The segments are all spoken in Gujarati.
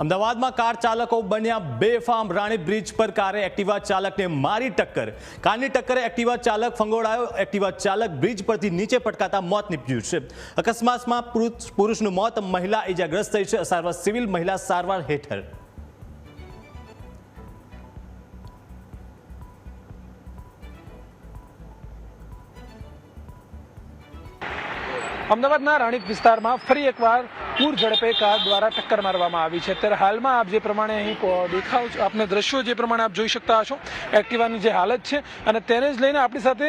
અમદાવાદમાં કાર ચાલકો બન્યા બેફામ. રાણી બ્રિજ પર કારે એક્ટિવા ચાલકને મારી ટક્કર. કારની ટક્કરે એક્ટિવા ચાલક ફંગોળાયો. એક્ટિવા ચાલક બ્રિજ પરથી નીચે પટકાતા મોત નીપજ્યું છે. અકસ્માતમાં પુરુષ- પુરુષનું મોત મહિલા ઇજાગ્રસ્ત થઈ છે. સારવાર સિવિલ મહિલા સારવાર હેઠળ. અમદાવાદના રાણીપ વિસ્તારમાં ફરી એકવાર પૂર ઝડપે કાર દ્વારા ટક્કર મારવામાં આવી છે. અત્યારે હાલમાં આપ જે પ્રમાણે અહીં દેખાવ છો, આપને દ્રશ્યો જે પ્રમાણે આપ જોઈ શકતા હશો એક્ટિવાની જે હાલત છે અને તેને જ લઈને આપણી સાથે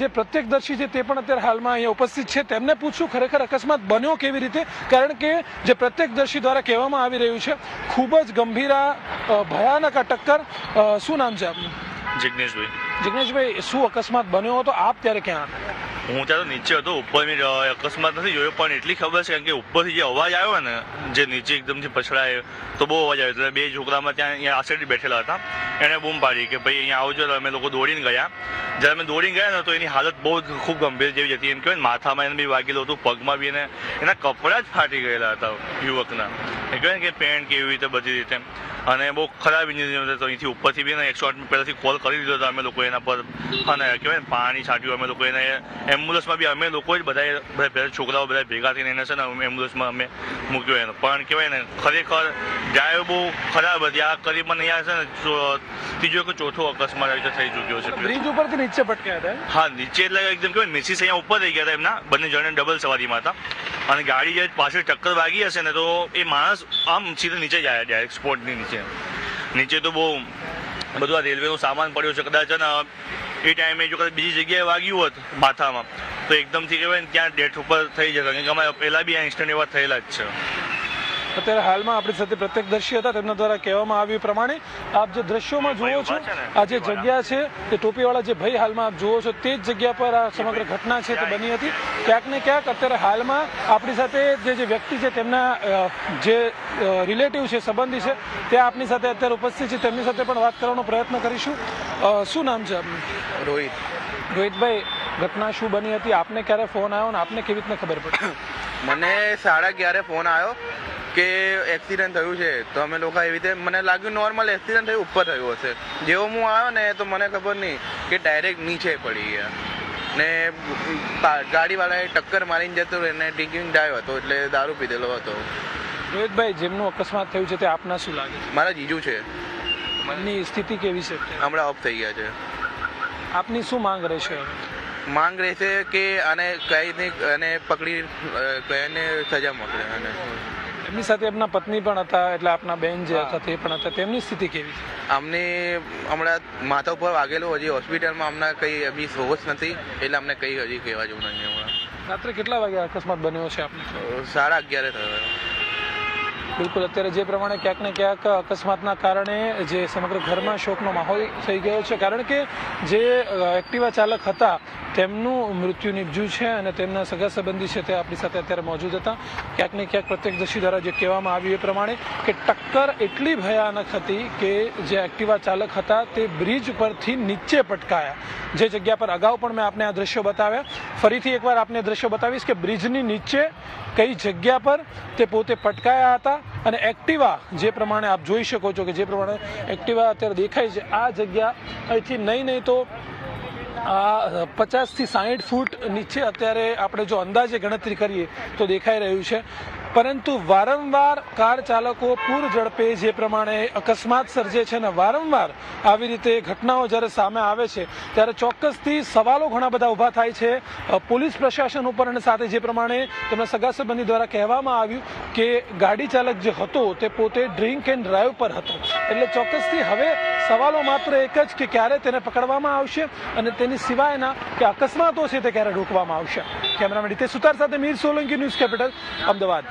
જે પ્રત્યક્ષદર્શી છે તે પણ અત્યારે હાલમાં અહીંયા ઉપસ્થિત છે. તેમને પૂછું ખરેખર અકસ્માત બન્યો કેવી રીતે? કારણ કે જે પ્રત્યક્ષદર્શી દ્વારા કહેવામાં આવી રહ્યું છે ખૂબ જ ગંભીર ભયાનક આ ટક્કર. શું નામ છે આપનું? જિજ્ઞેશભાઈ જિજ્ઞેશભાઈ શું અકસ્માત બન્યો હતો? આપ ત્યારે ક્યાં હતા? હું ત્યાં તો નીચે હતો, ઉપર મેં અકસ્માત નથી જોયો, પણ એટલી ખબર છે કે ઉપરથી જે અવાજ આવ્યો ને, જે નીચે એકદમથી પછડાયો, તો બહુ અવાજ આવ્યો. એટલે બે છોકરામાં ત્યાં અહીંયા આ બેઠેલા હતા. એણે બૂમ પાડી કે, ભાઈ, અહીંયા આવજો, તો અમે લોકો દોડીને ગયા. જ્યારે અમે દોડીને ગયા ને, તો એની હાલત બહુ ખૂબ ગંભીર જેવી હતી. એમ કહેવાય માથામાં એને બી વાગેલું હતું, પગમાં બી એને, એના કપડાં જ ફાટી ગયેલા હતા યુવકના. એ કહેવાય ને કે પેન્ટ કે એવી રીતે બધી રીતે. અને બહુ ખરાબ ઇન્જિન હતો અહીંથી ઉપરથી બી ને એકસો આઠ પહેલાંથી કોલ કરી દીધો હતો અમે લોકો એના પર. અને કહેવાય પાણી છાંટ્યું અમે લોકો એને એમ્બ્યુલન્સમાં બી અમે લોકો જ બધા બધા છોકરાઓ બધા ભેગા થઈને એને છે ને એમ્બ્યુલન્સમાં અમે મૂક્યો એનો. પણ કહેવાય ને ખરેખર ડ્રાઈવ બહુ ખરાબ હતી. આ કરીબન અહીંયા છે ને ત્રીજો કે ચોથો અકસ્માત આવી થઈ ચૂક્યો છે. બ્રિજ ઉપરથી નીચે પટક્યા હતા હા નીચે એટલે એકદમ કહેવાય મિસિસ અહીંયા ઉપર થઈ ગયા હતા એમના. બંને જણે ડબલ સવારીમાં હતા. અને ગાડી જે પાછળ ટક્કર વાગી હશે ને તો એ માણસ આમ સીધો નીચે જાય ડાયરેક્ટ સ્પોટની નીચે. નીચે તો બહુ બધું આ રેલવેનો સામાન પડ્યો છે. કદાચ ને એ ટાઈમે જો કદાચ બીજી જગ્યાએ વાગ્યું હોત માથામાં, તો એકદમથી કહેવાય ને ત્યાં ડેથ ઉપર થઈ જશે. કારણ કે અમારે પહેલાં બી આ ઇન્સ્ટન્ટ એવા થયેલા જ છે. અત્યારે હાલમાં આપણી સાથે પ્રત્યક્ષદર્શી હતા. તેમના દ્વારા કહેવામાં આવ્યું પ્રમાણે આપ જે દ્રશ્યોમાં જુઓ છો આ જે જગ્યા છે તે ટોપીવાળા જે ભાઈ હાલમાં આપ જુઓ છો તે જ જગ્યા પર આ સમગ્ર ઘટના છે તે બની હતી. ક્યાંક ને ક્યાંક અત્યારે હાલમાં આપણી સાથે જે જે વ્યક્તિ છે તેમના જે રિલેટિવ છે સંબંધી છે તે આપની સાથે અત્યારે ઉપસ્થિત છે. તેમની સાથે પણ વાત કરવાનો પ્રયત્ન કરીશું. શું નામ છે આપનું? રોહિત. રોહિતભાઈ ઘટના શું બની હતી? આપને ક્યારે ફોન આવ્યો ને આપને કેવી રીતના ખબર પડી? મને સાડા અગિયારે ફોન આવ્યો. કે એક્સિડન્ટ થયું છે. તો અમે લોકો એવી રીતે મને લાગ્યું નોર્મલ એક્સિડન્ટ થયું ઉપર થયું હશે. જેવો હું આવ્યો ને તો મને ખબર નહીં કે ડાયરેક્ટ નીચે પડી ગયા. ને ગાડીવાળાએ ટક્કર મારીને જતો રહ્યો ને ડ્રિંકિંગ ડ્રાઈવ હતો એટલે દારૂ પીધેલો હતો. રોહિતભાઈ જેમનું અકસ્માત થયું છે તે આપના શું લાગે છે? મારા જીજુ છે. મનની સ્થિતિ કેવી છે હમણાં ઓફ થઈ ગયા છે. આપની શું માંગ રહેશે માંગ રહેશે કે આને કઈ અને પકડી અ, કઈને સજા મોકલે અને એમની સાથે એમના પત્ની પણ હતા એટલે આપના બેન જે હતા તે પણ હતા. તેમની સ્થિતિ કેવી છે? અમને હમણાં માથા ઉપર વાગેલું હજી હોસ્પિટલમાં હમણાં કંઈ હજી હોશ નથી એટલે અમને કંઈ હજી કહેવા જેવું નથી હમણાં રાત્રે કેટલા વાગે અકસ્માત બન્યો છે આપને? સાડા અગિયારે થયો બિલકુલ અત્યારે જે પ્રમાણે ક્યાંક ને ક્યાંક અકસ્માતના કારણે જે સમગ્ર ઘરમાં શોકનો માહોલ થઈ ગયો છે. કારણ કે જે એક્ટિવા ચાલક હતા તેમનું મૃત્યુ નિપજ્યું છે અને તેમના સગા સંબંધી છે તે આપણી સાથે અત્યારે મોજૂદ હતા. ક્યાંક ને ક્યાંક પ્રત્યક્ષદર્શી દ્વારા જે કહેવામાં આવ્યું એ પ્રમાણે કે ટક્કર એટલી ભયાનક હતી કે જે એક્ટિવા ચાલક હતા તે બ્રિજ પરથી નીચે પટકાયા. જે જગ્યા પર અગાઉ પણ મેં આપને આ દ્રશ્યો બતાવ્યા. ફરીથી એકવાર આપને દ્રશ્યો બતાવીશ કે બ્રિજની નીચે કઈ જગ્યા પર તે પોતે પટકાયા હતા અને એક્ટિવા જે પ્રમાણે આપ જોઈ શકો છો કે જે પ્રમાણે એક્ટિવા અત્યારે દેખાય છે. આ જગ્યા અહીંથી નહીં નહીં તો આ પચાસથી સાહીઠ ફૂટ નીચે અત્યારે આપણે જો અંદાજે ગણતરી કરીએ તો દેખાઈ રહ્યું છે. પરંતુ વારંવાર કાર ચાલકો પૂર ઝડપે જે પ્રમાણે અકસ્માત સર્જે છે ને વારંવાર આવી રીતે ઘટનાઓ જ્યારે સામે આવે છે, ત્યારે ચોક્કસથી સવાલો ઘણા બધા ઊભા થાય છે. પોલીસ પ્રશાસન ઉપર અને સાથે જે પ્રમાણે તેમના સગા સંબંધી દ્વારા કહેવામાં આવ્યું કે ગાડી ચાલક જે હતો તે પોતે ડ્રિંક એન્ડ ડ્રાઈવ પર હતો. એટલે ચોક્કસથી હવે સવાલો માત્ર એક જ કે ક્યારે તેને પકડવામાં આવશે અને તેની સિવાયના કે અકસ્માતો છે તે ક્યારે રોકવામાં આવશે? કેમેરામેન રીતે સુતાર સાથે મીર સોલંકી ન્યૂઝ કેપિટલ, અમદાવાદ.